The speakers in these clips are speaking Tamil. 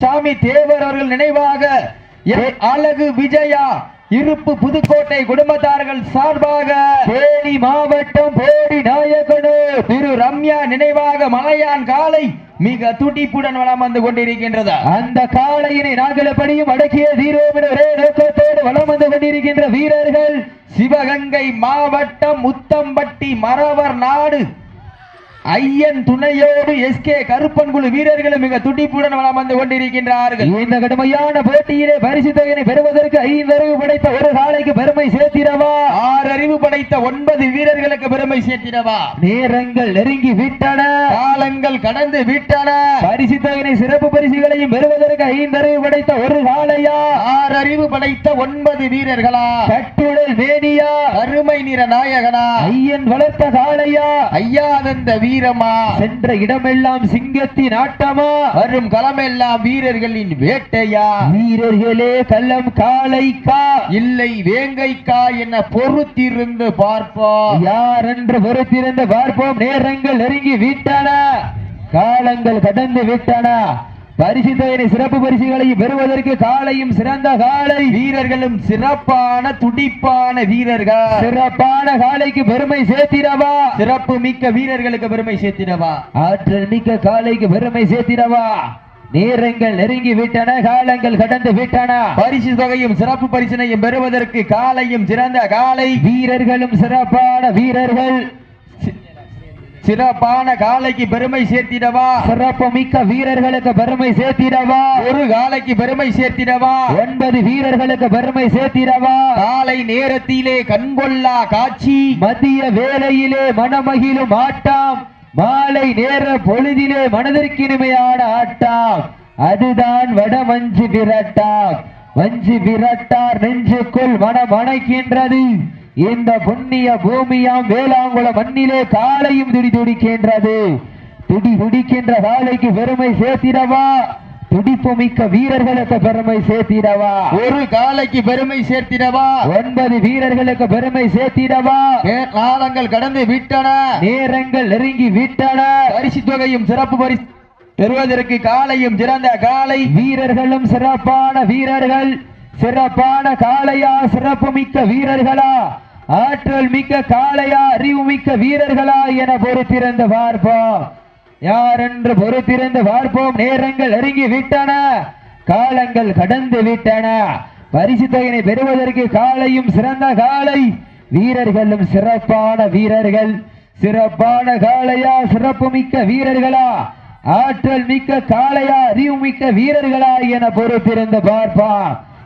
சாமி தேவர் அவர்கள் நினைவாக அழகு விஜயா இருப்பு புதுக்கோட்டை குடும்பத்தார்கள் சார்பாக தேனி மாவட்டம் போடி நாயகனு திரு ரம்யா நினைவாக மலையான் காலை மிக துடிப்புடன் வளம் வந்து கொண்டிருக்கின்றது. அந்த காளையினை நாங்கள் எப்படியும் அடக்கிய என்ற ஒரே நோக்கத்தோடு வலம் வந்து கொண்டிருக்கின்ற வீரர்கள் சிவகங்கை மாவட்டம் முத்தம்பட்டி மறவர் நாடு ஐயன் துணையோடு எஸ்கே கருப்பன் குழு வீரர்களும் மிக துடிப்புடன் வளம் வந்து கொண்டிருக்கின்றார்கள். இந்த கடுமையான போட்டியிலே பரிசு தொகையினை பெறுவதற்கு ஐந்தறிவு படைத்த ஒரு காளைக்கு பெருமை சேர்த்திடவா? ஆறு அறிவு படைத்த ஒன்பது வீரர்களுக்கு பெருமை சேர்த்திடவா? நேரங்கள் நெருங்கி விட்டன. காலங்கள் கடந்து விட்டன. பரிசு தொகையினை சிறப்பு பரிசுகளையும் பெறுவதற்கு ஐந்தறிவு படைத்த ஒரு காளையா ஆறு அறிவு படைத்த ஒன்பது வீரர்களா? கட்டுடல் வேணியா அருமை நிற நாயகனா. ஐயன் வளர்த்த காளையா. ஐயாதந்த வீரமா. சென்ற இடமெல்லாம் சிங்கத்தின் ஆட்டமா. வரும் களமெல்லாம் வீரர்களின் வேட்டையா. வீரர்களே கள்ளம் காளைக்கா. இல்லை வேங்கைக்கா என பொறுத்திருந்து பார்ப்போம். யார் என்று பொறுத்திருந்து பார்ப்போம். நேரங்கள் நெருங்கி விட்டன. காலங்கள் கடந்து விட்டன. பரிசு தொகையினை சிறப்பு பரிசுகளை பெறுவதற்கு காலையும் சிறந்த காலை. வீரர்களும் சிறப்பான துடிப்பான வீரர்கள். சிறப்பான காலைக்கு பெருமை சேர்த்திடவா? சிறப்பு மிக்க வீரர்களுக்கு பெருமை சேர்த்திடவா? ஆற்றல் மிக்க காலைக்கு பெருமை சேர்த்திடவா? நேரங்கள் நெருங்கி விட்டன காலங்கள் கடந்து விட்டன. பரிசு தொகையும் சிறப்பு பரிசினையும் பெறுவதற்கு காலையும் சிறந்த காலை. வீரர்களும் சிறப்பான வீரர்கள். சிறப்பான காலைக்கு பெருமை சேர்த்திடவா? சிறப்பு மிக்க வீரர்களுக்கு பெருமை சேர்த்திடவா? ஒரு காலைக்கு பெருமை சேர்த்திடவா? ஒன்பது வீரர்களுக்கு பெருமை சேர்த்திடவா? காலை நேரத்திலே கண்கொள்ளா காட்சி. மதிய வேளையிலே மனமகிழும் ஆட்டம். மாலை நேர பொழுதிலே மனதிற்கினிமையான ஆட்டம். அதுதான் வடமஞ்சு விரட்டாம் வஞ்சு விரட்டார் நெஞ்சுக்குள் மனம் அணைக்கின்றது. இந்த புண்ணிய பூமியாம் வேளாங்குள மண்ணிலே காலையும் துடி துடிக்கின்றது. துடி துடிக்கின்ற காலைக்கு பெருமை சேர்த்திடவா? துடிப்பு மிக்க வீரர்களுக்கு பெருமை சேர்த்திடவா? ஒரு காலைக்கு பெருமை சேர்த்திடவா? ஒன்பது வீரர்களுக்கு பெருமை சேர்த்திடவா? காலங்கள் கடந்து விட்டன. நேரங்கள் நெருங்கி விட்டன. பரிசு தொகையும் சிறப்பு பரிசு பெறுவதற்கு காலையும் சிறந்த காலை வீரர்களும் சிறப்பான வீரர்கள். சிறப்பான காளையா? சிறப்பு மிக்க வீரர்களா? ஆற்றல் மிக்க காளையா அறிவு மிக்க வீரர்களா என பொறுத்திருந்து பார்ப்போம். யார் என்று பொறுத்திருந்து பார்ப்போம். நேரங்கள் நெருங்கி விட்டன. காலங்கள் கடந்து விட்டன. பரிசு தொகையினை பெறுவதற்கு காலையும் சிறந்த காளை. வீரர்களும் சிறப்பான வீரர்கள். சிறப்பான காளையா சிறப்பு மிக்க வீரர்களா. ஆற்றல் மிக்க காளையா அறிவு மிக்க வீரர்களா என பொறுத்திருந்து பார்ப்பான்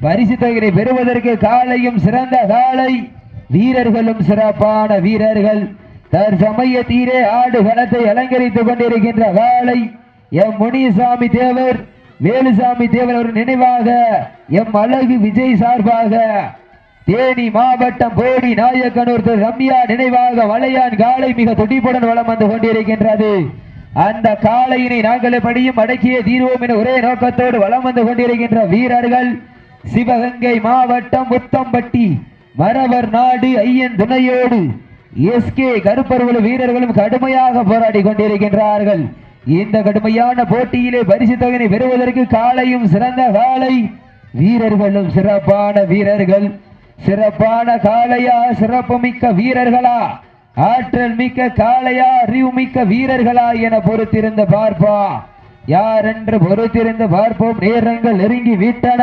பரிசு தொகையை பெறுவதற்கு காலையும் சிறந்த காலை. வீரர்களும் சிறப்பான வீரர்கள். தற்சமயத்தீரே ஆடு கணத்தை அலங்கரித்துக் கொண்டிருக்கின்ற காலை. எம் முனிசாமி தேவர் வேலுசாமி தேவர் ஒரு நினைவாக எம் அழகு விஜய் சார்பாக தேனி மாவட்டம் போடி நாயக்கனூர் திரு ரம்யா நினைவாக வளையான் காலை மிக துடிப்புடன் வளம் வந்து கொண்டிருக்கின்றது. அந்த காளையினை நாங்கள் எப்படியும் அடக்கிய தீர்வோம் என ஒரே நோக்கத்தோடு வளம் வந்து கொண்டிருக்கின்ற வீரர்கள். சிவகங்கை மாவட்டம் முத்தம்பட்டி மரவர் நாடு ஐயன் துணையோடு எஸ்கே கருப்பர்வலு வீரர்களும் கடுமையாக போராடி கொண்டிருக்கின்றார்கள். இந்த கடுமையான போட்டியிலே பரிசு தொகையை பெறுவதற்கு காளையும் சிறந்த காளை வீரர்களும் சிறப்பான வீரர்கள். சிறப்பான காளையா சிறப்பு மிக்க வீரர்களா? ஆற்றல் மிக்க காளையா அறிவு மிக்க வீரர்களா என பொறுத்திருந்து பார்ப்போம். யார் என்று பொறுத்திருந்து பார்ப்போம்? நேரங்கள் நெருங்கி விட்டன.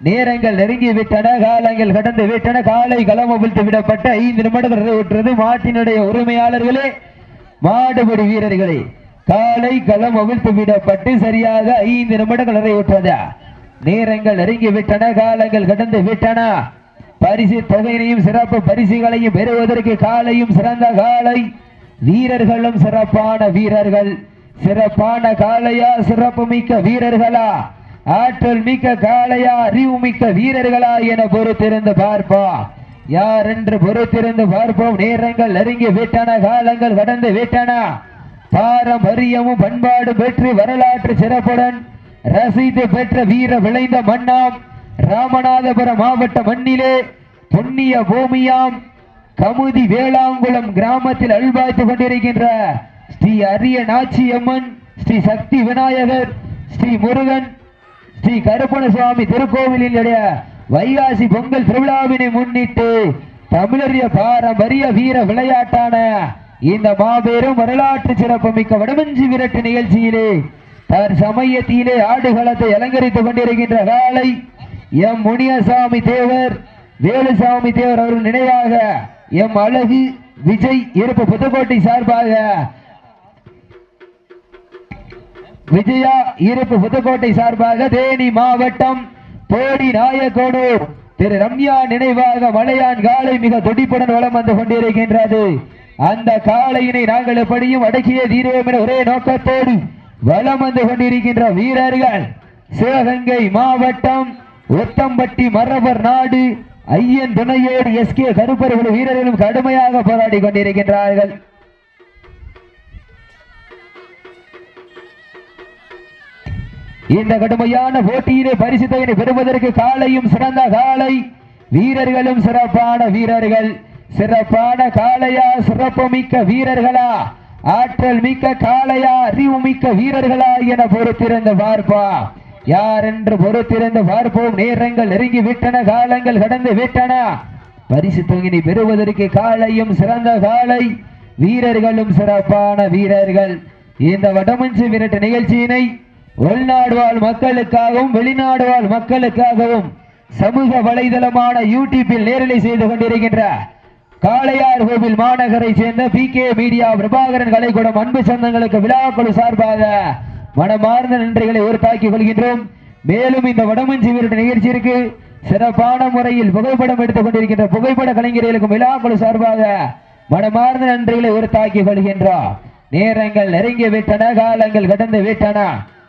நேரங்கள் நெருங்கி விட்டன காலங்கள் கடந்து விட்டன காலை களம் அவிழ்த்து விடப்பட்ட ஐந்து நிமிடங்கள் நிறைவுற்றது மாட்டினுடைய உரிமையாளர்களே மாடுபடி வீரர்களே. காலை களம் அவிழ்த்து விடப்பட்டு சரியாக ஐந்து நிமிடங்கள் நிறைவுற்றது. நேரங்கள் நெருங்கி விட்டன காலங்கள் கடந்து விட்டன. பரிசு தொகையினையும் சிறப்பு பரிசுகளையும் பெறுவதற்கு காலையும் சிறந்த காலை. வீரர்களும் சிறப்பான வீரர்கள். சிறப்பான காலையா சிறப்பு மிக்க வீரர்களா? ஆற்றல் மிக்க காளையா அறிவு மிக்க வீரர்களா என பொறுத்திருந்து பார்ப்போம் யார் என்று பொறுத்திருந்து பார்ப்போம். நேரங்கள் நெருங்கி விட்டன காலங்கள் கடந்து விட்டன. பாரம்பரியமும் பண்பாடும் பெற்று வரலாற்று சிறப்புடன் ரசித்து பெற்ற வீர விளைந்த மன்னாம் ராமநாதபுரம் மாவட்ட மண்ணிலே புண்ணிய பூமியாம் கமுதி வேளாங்குளம் கிராமத்தில் அல்வாய்த்து கொண்டிருக்கின்ற ஸ்ரீ அரிய நாச்சியம்மன் ஸ்ரீ சக்தி விநாயகர் ஸ்ரீ முருகன் ஸ்ரீ கருப்பணசுவாமி திருக்கோவிலில் உடைய வைகாசி பொங்கல் திருவிழாவினை முன்னிட்டு தமிழறிய பாரம்பரிய வீர விளையாட்டான இந்த மாபெரும் வரலாற்று சிறப்புமிக்க வடமஞ்சி விரட்டு நிகழ்ச்சியிலே தற்சமயத்திலே ஆடுகளத்தை அலங்கரித்துக் கொண்டிருக்கின்ற காலை எம் முனியசாமி தேவர் வேலுசாமி தேவர் அவர்கள் நினைவாக எம் அழகு விஜய் இருப்பு புதுக்கோட்டை சார்பாக விஜயா இருப்பு புதுக்கோட்டை சார்பாக தேனி மாவட்டம் போடி நாயக்கோடு திரு ரம்யா நினைவாக மலையான் காலை மிக துடிப்புடன் வலம் வந்து கொண்டிருக்கின்றது. அந்த காளையினை நாங்கள் எப்படியும் அடக்கிய தீர்வோம் என ஒரே நோக்கத்தோடு வலம் வந்து கொண்டிருக்கின்ற வீரர்கள். சிவகங்கை மாவட்டம் ஒத்தம்பட்டி மரபர் நாடு ஐயன் துணையோடு எஸ் கே கருப்பர்கள் வீரர்களும் கடுமையாக போராடி கொண்டிருக்கின்றார்கள். இந்த கடுமையான போட்டியிலே பரிசு தொகையை பெறுவதற்கு காலையும் சிறந்த காலை. வீரர்களும் சிறப்பான வீரர்கள். சிறப்பான காளையா சிறப்பு மிக்க வீரர்களா? ஆற்றல் மிக்க காளையா அறிவு மிக்க வீரர்களா என பொறுத்திருந்து பார்ப்பா. யார் என்று பொறுத்திருந்து பார்ப்போம். நேரங்கள் நெருங்கி விட்டன காலங்கள் கடந்து விட்டன. பரிசு தொகையினை பெறுவதற்கு காலையும் சிறந்த காலை. வீரர்களும் சிறப்பான வீரர்கள். இந்த வடமஞ்சு விரட்டு நிகழ்ச்சியினை உள்நாடு வாழ் மக்களுக்காகவும் வெளிநாடு வாழ் மக்களுக்காகவும் சமூக வலைதளமான யூடியூப்பில் நேரலை செய்து கொண்டிருக்கின்ற காளையார் கோவில் மாநகரை சேர்ந்த பி கே மீடியா பிரபாகரன் கலைக்கூடம் அன்பு சொந்தங்களுக்கு விழாக்குழு சார்பாக மனமார்ந்த நன்றிகளை உறுத்தாக்கிக் கொள்கின்றோம். மேலும் இந்த வடமஞ்சி விரட்டு நிகழ்ச்சியிற்கு சிறப்பான முறையில் புகைப்படம் எடுத்துக் கொண்டிருக்கின்ற புகைப்பட கலைஞர்களுக்கும் விழாக்குழு சார்பாக மனமார்ந்த நன்றிகளை உறுத்தாக்கிக் கொள்கின்றோம். நேரங்கள் நெருங்கி விட்டன காலங்கள் கடந்து விட்டன.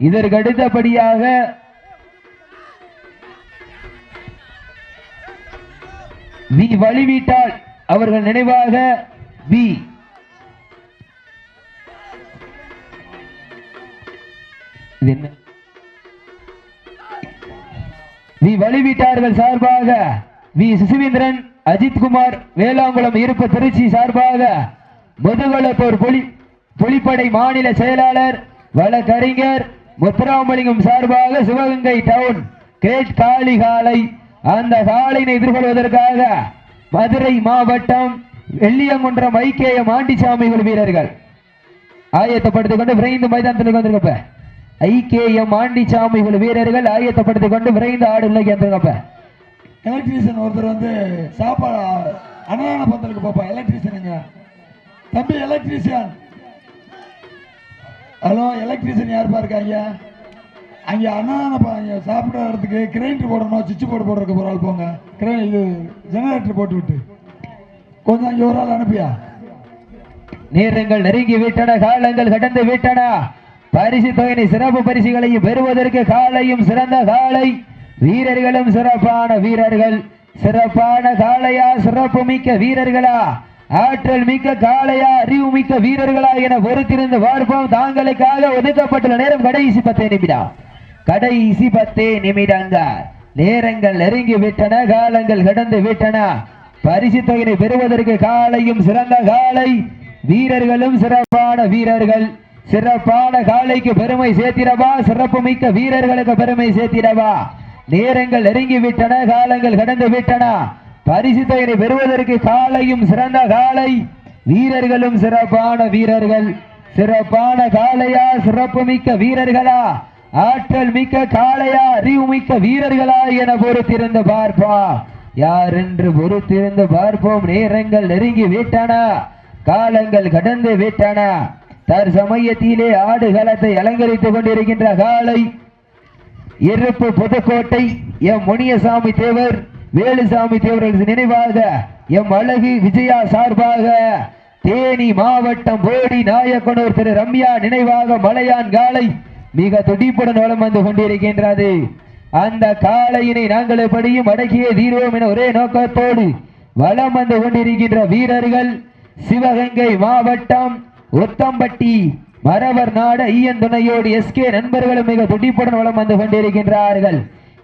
இதற்கு அடுத்தபடியாக வி வழிவிட்டால் அவர்கள் நினைவாக வி. இது என்ன? வி வழிவிட்டார்கள் சார்பாக வி சுசிவேந்திரன் அஜித்குமார் வேளாங்குளம் இருப்பு திருச்சி சார்பாக முதுகுளத்தூர் பொலி பொலிப்படை மாநில செயலாளர் வழக்கறிஞர் முத்துராமலிங்கம் சார்பாக சிவகங்கை டவுன் கிரேட் காளி காலை அந்த காலையினை எதிர்கொள்வதற்காக மதுரை மாவட்டம் வெள்ளியங்குன்றம் ஐக்கிய மாண்டிசாமிகள் வீரர்கள். ஆயத்தப்படுத்திக் கொண்டு விரைந்து மைதானத்தில் வந்திருக்கப்ப. ஐக்கியம் குழு வீரர்கள் ஆயத்தப்படுத்திக் கொண்டு விரைந்து ஆடுகளுக்கு வந்திருக்கப்ப. எலக்ட்ரீஷியன் ஒருத்தர் வந்து சாப்பாடு அன்னதான பந்தலுக்கு பாப்பா எலக்ட்ரீஷியனுங்க தம்பி எலக்ட்ரீஷியன் ஹலோ எலக்ட்ரீஷியன் யாருப்பா இருக்காங்க அங்கே? அன்னதான ப- அங்கே சாப்பிட்ற இடத்துக்கு கிரைண்டர் போடணும் சுவிட்ச் போர்டு போடுறதுக்கு ஒரு ஆள் போங்க. கிரை இது ஜெனரேட்டர் போட்டு விட்டு. கொஞ்சம் அங்கே ஒரு ஆள் அனுப்பியா? நேரங்கள் நெருங்கி விட்டன காலங்கள் கடந்து விட்டன. பரிசு தொகையை சிறப்பு பரிசுகளையும் பெறுவதற்கு காலையும் சிறந்த காலை. வீரர்களும் சிறப்பான வீரர்கள். சிறப்பான காலையா சிறப்பு மிக்க வீரர்களா? ஆற்றல் மிக்க காளையா அறிவு மிக்க வீரர்களா என பொறுத்திருந்து பார்ப்போம் தாங்களுக்காக ஒதுக்கப்பட்டுள்ள நேரம் கடைசி பத்தே நிமிடம். கடைசி பத்தே நிமிடங்கள் நேரங்கள் நெருங்கி விட்டன காலங்கள் கடந்து விட்டன. பரிசு தொகையை பெறுவதற்கு காலையும் சிறந்த காலை வீரர்களும் சிறப்பான வீரர்கள். சிறப்பான காலைக்கு பெருமை சேர்த்திடவா? சிறப்பு மிக்க வீரர்களுக்கு பெருமை சேர்த்திடவா? நேரங்கள் நெருங்கி விட்டன காலங்கள் கடந்து விட்டன. பரிசு தொகையை பெறுவதற்கு காலையும் சிறந்த காலை. வீரர்களும் சிறப்பான வீரர்கள். சிறப்பான காளையா சிறப்பு மிக்க வீரர்களா? ஆற்றல் மிக்க காளையா அறிவு மிக்க வீரர்களா என பொறுத்திருந்து பார்ப்பா யார் என்று பொறுத்திருந்து பார்ப்போம். நேரங்கள் நெருங்கி விட்டன. காலங்கள் கடந்து விட்டன. தற்சமயத்திலே ஆடுகளத்தை அலங்கரித்துக் கொண்டிருக்கின்ற காளை இருப்பு புதுக்கோட்டை எம் முனியசாமி தேவர். வேலுசாமி தேவர்களுக்கு நினைவாக எம் அழகு விஜயா சார்பாக தேனி மாவட்டம் போடி நாயக்கனூர் திரு ரம்யா நினைவாக மலையான் காலை மிக துடிப்புடன் வளம் வந்து கொண்டிருக்கின்றது. அந்த காளையினை நாங்கள் எப்படியும் அடக்கியே தீர்வோம் என ஒரே நோக்கத்தோடு வலம் வந்து கொண்டிருக்கின்ற வீரர்கள் சிவகங்கை மாவட்டம் ஒத்தம்பட்டி மரவர் நாடு ஐயன் துணையோடு எஸ்கே நண்பர்களும் மிக துடிப்புடன் வளம் வந்து கொண்டிருக்கின்றார்கள்.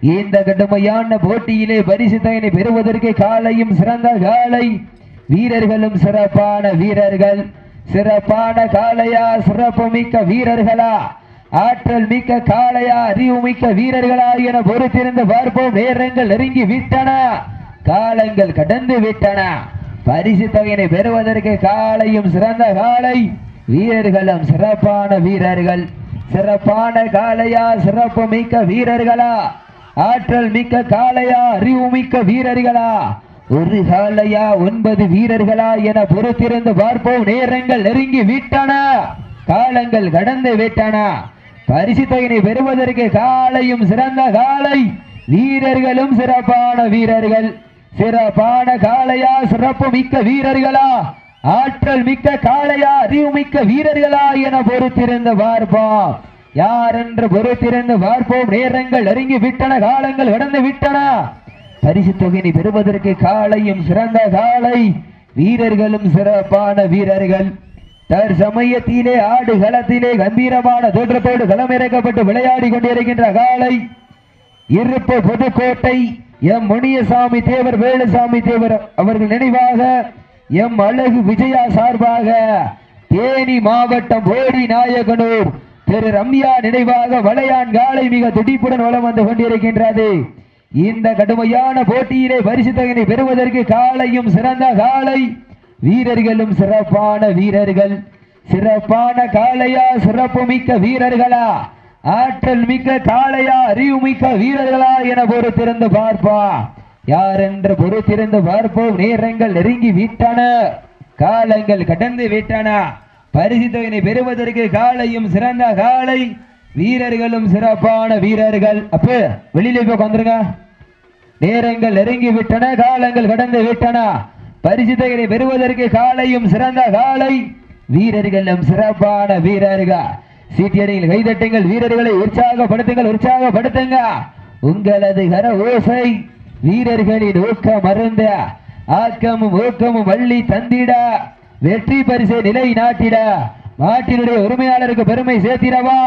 இந்த கடுமையான போட்டியிலே பரிசு தகனை பெறுவதற்கு காலையும் சிறந்த காலை. வீரர்களும் சிறப்பான வீரர்கள். சிறப்பான காளையா சிறப்பு மிக்க வீரர்களா. ஆற்றல் மிக்க காளையா அறிவு மிக்க வீரர்களா என பொறுத்திருந்து பார்ப்போம். நேரங்கள் நெருங்கி விட்டன. காலங்கள் கடந்து விட்டன. பரிசு தொகையினை பெறுவதற்கு காலையும் சிறந்த காலை. வீரர்களும் சிறப்பான வீரர்கள். சிறப்பான காளையா சிறப்பு மிக்க வீரர்களா. ஆற்றல் மிக்க காளையா அறிவு மிக்க வீரர்களா? ஒரு காளையா ஒன்பது வீரர்களா என பொறுத்திருந்து பார்ப்போம். நேரங்கள் நெருங்கி விட்டன. காலங்கள் கடந்து விட்டன. பரிசு தொகையினை பெறுவதற்கு காலையும் சிறந்த காலை வீரர்களும் சிறப்பான வீரர்கள். சிறப்பான காளையா சிறப்பு மிக்க வீரர்களா? ஆற்றல் மிக்க காளையா அறிவு மிக்க வீரர்களா என பொறுத்திருந்து பார்ப்போம். யார் என்று பொறுத்திருந்து பார்ப்போம். நேரங்கள் நெருங்கி விட்டன காலங்கள் கடந்து விட்டன. பரிசு தொகையினை பெறுவதற்கு காளையும் சிறந்த காளை வீரர்களும் சிறப்பான வீரர்கள். தற்சமயத்திலே ஆடு களத்திலே கம்பீரமான தோற்றத்தோடு களமிறக்கப்பட்டு விளையாடி கொண்டிருக்கின்ற காளை இருப்பு புதுக்கோட்டை எம் முனியசாமி தேவர் வேலுசாமி தேவர் அவர்கள் நினைவாக எம் அழகு விஜயா சார்பாக தேனி மாவட்டம் போடி நாயகனூர் திரு ரம்யா நினைவாக வளையான் காலை மிக துடிப்புடன் வளம் வந்து கொண்டிருக்கின்றது. இந்த கடுமையான போட்டியிலே பரிசு தொகையினை பெறுவதற்கு காலையும் சிறந்த காலை. வீரர்களும் சிறப்பான வீரர்கள். சிறப்பான காளையா சிறப்பு மிக்க வீரர்களா? ஆற்றல் மிக்க காளையா அறிவு மிக்க வீரர்களா என பொறுத்திருந்து பார்ப்பா யார் என்று பொறுத்திருந்து பார்ப்போம். நேரங்கள் நெருங்கி விட்டன. காலங்கள் கடந்து விட்டன. பரிசு தொகையினை பெறுவதற்கு காலையும் சிறந்த காலை. வீரர்களும் சிறப்பான வீரர்கள். அப்ப வெளியில போய் வந்துருங்க நேரங்கள் நெருங்கி விட்டன காலங்கள் கடந்து விட்டன. பரிசுத்தகரை பெறுவதற்கு காலையும் சிறந்த காலை. வீரர்களும் சிறப்பான வீரர்கள். சீட்டியடிகள் கைதட்டுங்கள் வீரர்களை உற்சாகப்படுத்துங்கள் உற்சாகப்படுத்துங்க. உங்களது கர ஓசை வீரர்களின் ஊக்க மருந்த. ஆக்கமும் ஊக்கமும் வள்ளி தந்திட. வெற்றி பரிசை நிலை நாட்டிட நாட்டினுடைய உரிமையாளருக்கு பெருமை சேர்த்திடவா?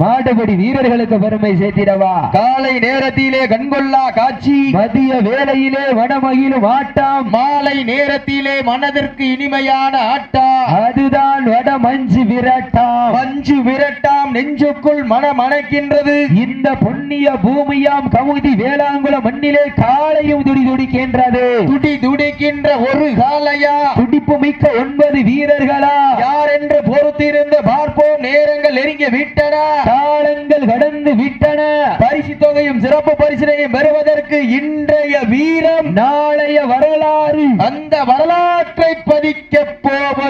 மாடுபடி வீரர்களுக்கு பெருமை சேர்த்திடவா? காலை நேரத்திலே கண்கொள்ளா காட்சி. மதிய வேளையிலே வடமகிழும் ஆட்டம் மாலை நேரத்திலே மனதிற்கு இனிமையான ஆட்டா அதுதான் வட மஞ்சு விரட்டாம். மஞ்சு விரட்டாம் நெஞ்சுக்குள் மனம் அணைக்கின்றது. இந்த புண்ணிய பூமியாம் கமுதி வேளாங்குள மண்ணிலே காலையும் துடி துடிக்கின்றது. துடி துடிக்கின்ற ஒரு காலையா துடிப்பு மிக்க ஒன்பது வீரர்களா யார் என்று பொறுத்திருந்து பார்ப்போம் நேரங்கள் நெருங்கி விட்டன. காலங்கள் கடந்து விட்டன. பரிசு தொகையும் சிறப்பு பரிசினையும் பெறுவதற்கு இன்றைய வீரம் நாளைய வரலாறு. அந்த வரலாற்றை பதிக்க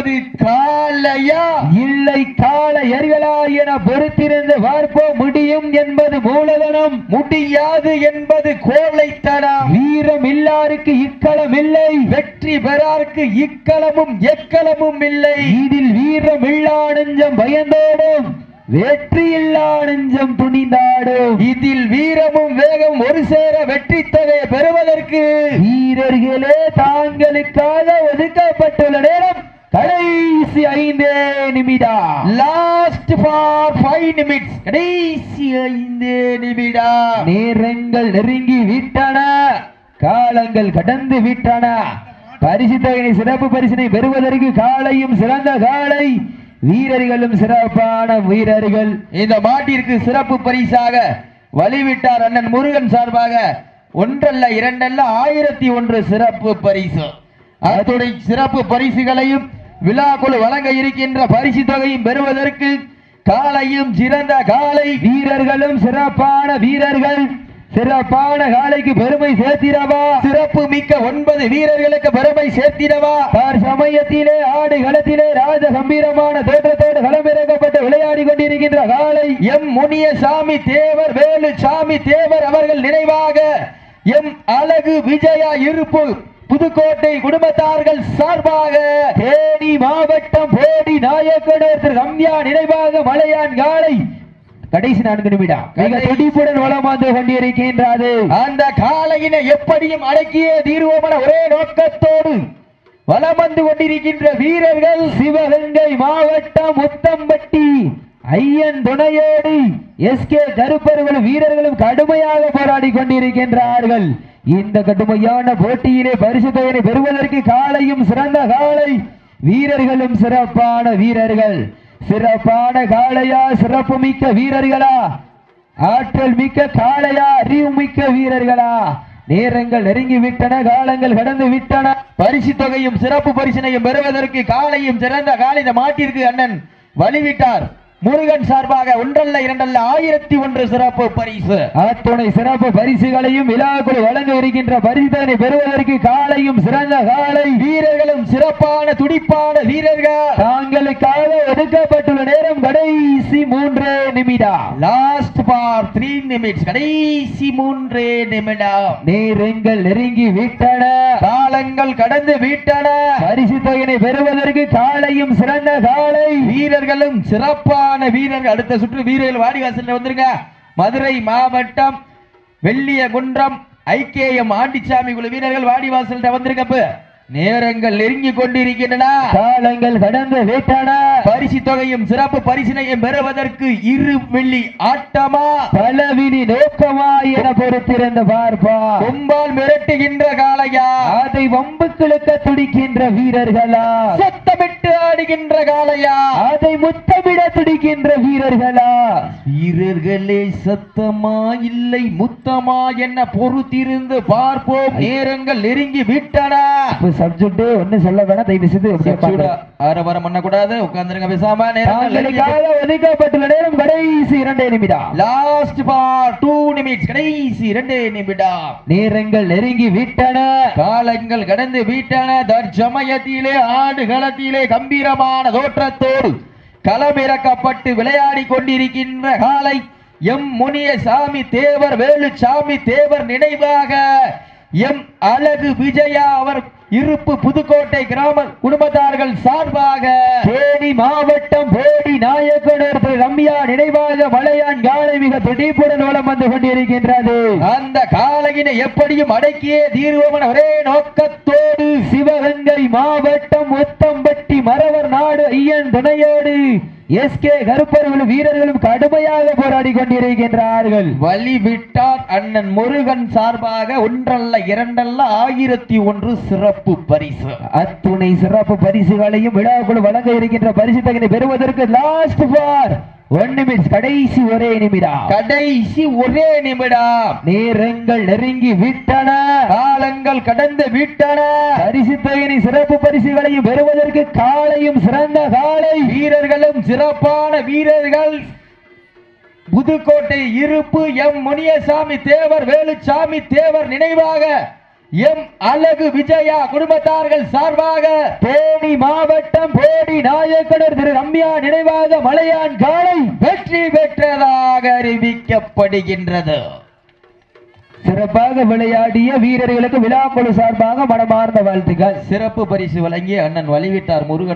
போவது காலையா இல்லை கால எரிகளா என பொறுத்திருந்து பார்ப்போம் முடியும் என்பது மூலதனம் முடியாது என்பது கோழைத்தனம். வீரம் இல்லாருக்கு இக்களம் இல்லை. வெற்றி பெறாருக்கு இக்களமும் எக்களமும் இல்லை. இதில் வீரம் இல்லா நெஞ்சம் பயந்தோடும் வெற்றி இல்லா நெஞ்சம் துணிந்தாடும். இதில் வீரமும் வேகம் ஒரு சேர வெற்றி தொகையை பெறுவதற்கு. வீரர்களே தாங்களுக்காக ஒதுக்கப்பட்டுள்ள நேரம் கடைசி ஐந்தே நிமிடம். லாஸ்ட் ஃபார் ஃபைவ் நிமிட்ஸ் கடைசி ஐந்து நிமிடம். நேரங்கள் நெருங்கி விட்டன. காலங்கள் கடந்து விட்டன. பரிசு தொகையை சிறப்பு பரிசினை பெறுவதற்கு காலையும் சிறந்த காலை. வீரர்களும் சிறப்பான வீரர்கள். இந்த மாட்டிற்கு சிறப்பு பரிசாக வழிவிட்டார் அண்ணன் முருகன் சார்பாக ஒன்றல்ல இரண்டல்ல ஆயிரத்தி ஒன்று சிறப்பு பரிசு. அத்துடைய சிறப்பு பரிசுகளையும் விழாக்குழு வழங்க இருக்கின்ற பரிசு தொகையும் பெறுவதற்கு காலையும் சிறந்த காலை வீரர்களும் சிறப்பான வீரர்கள். சிறப்பான காலைக்கு பெருமை சேர்த்திடவா? சிறப்பு மிக்க ஒன்பது வீரர்களுக்கு பெருமை சேர்த்திடவா? தார் சமயத்திலே ஆடு களத்திலே ராஜ கம்பீரமான தோற்றத்தோடு களமிறக்கப்பட்டு விளையாடி கொண்டிருக்கின்ற காலை எம் முனியசாமி தேவர் வேலு சாமி தேவர் அவர்கள் நினைவாக எம் அழகு விஜயா இருப்பு புதுக்கோட்டை குடும்பத்தார்கள் சார்பாக தேனி மாவட்டம் போடி நாயக்கனர் திரு ரம்யா நினைவாக மலையான் காலை. கடைசி நான்கு நிமிடம். மிக துடிப்புடன் வளம் வந்து கொண்டிருக்கின்றது. அந்த காளையினை எப்படியும் அடக்கிய தீர்வோமன ஒரே நோக்கத்தோடு வலம் வந்து கொண்டிருக்கின்ற வீரர்கள் சிவகங்கை மாவட்டம் முத்தம்பட்டி ஐயன் துணையோடு எஸ் கே கருப்பர்களும் வீரர்களும் கடுமையாக போராடி கொண்டிருக்கின்றார்கள். இந்த கடுமையான போட்டியிலே பரிசு தொகையை பெறுவதற்கு காலையும் சிறந்த காலை. வீரர்களும் சிறப்பான வீரர்கள். சிறப்பான காளையா சிறப்பு மிக்க வீரர்களா? ஆற்றல் மிக்க காளையா அறிவு மிக்க வீரர்களா? நேரங்கள் நெருங்கி விட்டன காலங்கள் கடந்து விட்டன பரிசு தொகையும் சிறப்பு பரிசினையும் பெறுவதற்கு காலையும் சிறந்த காலை இந்த மாட்டிற்கு அண்ணன் வழிவிட்டார். முருகன் சார்பாக ஒன்றல்ல இரண்டல்ல ஆயிரத்தி ஒன்று சிறப்பு பரிசு. அத்துணை சிறப்பு பரிசுகளையும் விழாக்குள் வழங்க இருக்கின்ற பரிசுதனை பெறுவதற்கு காலையும் சிறந்த காலை வீரர்களும் சிறப்பான துடிப்பான வீரர்கள். தாங்களுக்காக ஒதுக்கப்பட்டுள்ள நேரம் கடைசி மூன்று நிமிடம். லாஸ்ட் பார் த்ரீ நிமிட்ஸ் கடைசி மூன்றே நிமிடம். நேரங்கள் நெருங்கி விட்டன. காலங்கள் கடந்து விட்டன. பரிசு தொகையினை பெறுவதற்கு காலையும் சிறந்த காலை வீரர்களும் சிறப்பான வீரர்கள் அடுத்த சுற்று வீரர்கள் வாடிவாசல்ல வந்துருங்க. மதுரை மாவட்டம் வெள்ளிய குன்றம் ஐக்கியம் ஆண்டிச்சாமி குழு வீரர்கள் வாடிவாசல்ல வந்திருக்கப்ப நேரங்கள் நெருங்கி கொண்டிருக்கின்றன. காலங்கள் கடந்து விட்டன. பரிசு தொகையும் சிறப்பு பரிசினையும் பெறுவதற்கு இரு வெள்ளி ஆட்டமா? பலவினி நோக்கமா என பொறுத்திருந்த பார்ப்பா. கொம்பால் மிரட்டுகின்ற காளையா? அதை வம்புக்களுக்க துடிக்கின்ற வீரர்களா? சத்தமிட்டு ஆடுகின்ற காளையா? அதை முத்தமிட துடிக்கின்ற வீரர்களா? வீரர்களே சத்தமா இல்லை முத்தமா என்ன பொறுத்திருந்து பார்ப்போம். நேரங்கள் நெருங்கி விட்டன. சப்ஜெக்ட் ஒண்ணு சொல்ல வேணாம் தயவு செய்து பாருங்க. ஆரவாரம் பண்ணக்கூடாது உட்கார்ந்துருங்க பேசாம ஒதுக்கப்பட்டுள்ள நேரம் கடைசி இரண்டே நிமிடம். லாஸ்ட் ஃபார் டூ நிமிட்ஸ் கடைசி இரண்டு நிமிடம். நேரங்கள் நெருங்கி விட்டன. காலங்கள் கடந்து விட்டன. தற்சமயத்திலே ஆடுகளத்திலே கம்பீரமான தோற்றத்தோடு களமிறக்கப்பட்டு விளையாடி கொண்டிருக்கின்ற காலை எம் முனிய சாமி தேவர் வேலுச்சாமி தேவர் நினைவாக எம் அழகு விஜயா அவர் இருப்பு புதுக்கோட்டை கிராம குடும்பத்தார்கள் சார்பாக தேனி மாவட்டம் போடி நாயக்கனர் திரு ரம்யா நினைவாக மலையான் காலை மிக துடிப்புடன் வளம் வந்து கொண்டிருக்கின்றது. அந்த காலையினை எப்படியும் அடக்கியே தீர்வோமன ஒரே நோக்கத்தோடு சிவகங்கை மாவட்டம் முத்தம்பட்டி மரவர் நாடு ஐயன் துணையோடு எஸ் கே கருப்பர்களும் வீரர்களும் கடுமையாக போராடி கொண்டிருக்கின்றார்கள். வழி விட்டார் அண்ணன் முருகன் சார்பாக ஒன்றல்ல இரண்டல்ல ஆயிரத்தி ஒன்று சிறப்பு பரிசு. அத்துணை சிறப்பு பரிசுகளையும் விழாக்குழு வழங்க இருக்கின்ற பரிசு தகனை பெறுவதற்கு லாஸ்ட் ஃபார் ஒன் நிமிட்ஸ் கடைசி ஒரே நிமிடம். கடைசி ஒரே நிமிடம். நேரங்கள் நெருங்கி விட்டன. காலங்கள் கடந்து விட்டன. பரிசு தொகையினை சிறப்பு பரிசுகளையும் பெறுவதற்கு காலையும் சிறந்த காலை. வீரர்களும் சிறப்பான வீரர்கள். புதுக்கோட்டை இருப்பு எம். முனியசாமி தேவர் வேலுச்சாமி தேவர் நினைவாக எம். அழகு விஜயா குடும்பத்தார்கள் சார்பாக தேனி மாவட்டம் தேனி நாயக்கனர் திரு. ரம்யா நினைவாக மலையான் காலை வெற்றி பெற்றதாக அறிவிக்கப்படுகின்றது. சிறப்பாக விளையாடிய வீரர்களுக்கு விழாக்குழு சார்பாக மனமார்ந்த வாழ்த்துக்கள். சிறப்பு பரிசு வழங்கிய அண்ணன் வழிவிட்டார் முருகன்.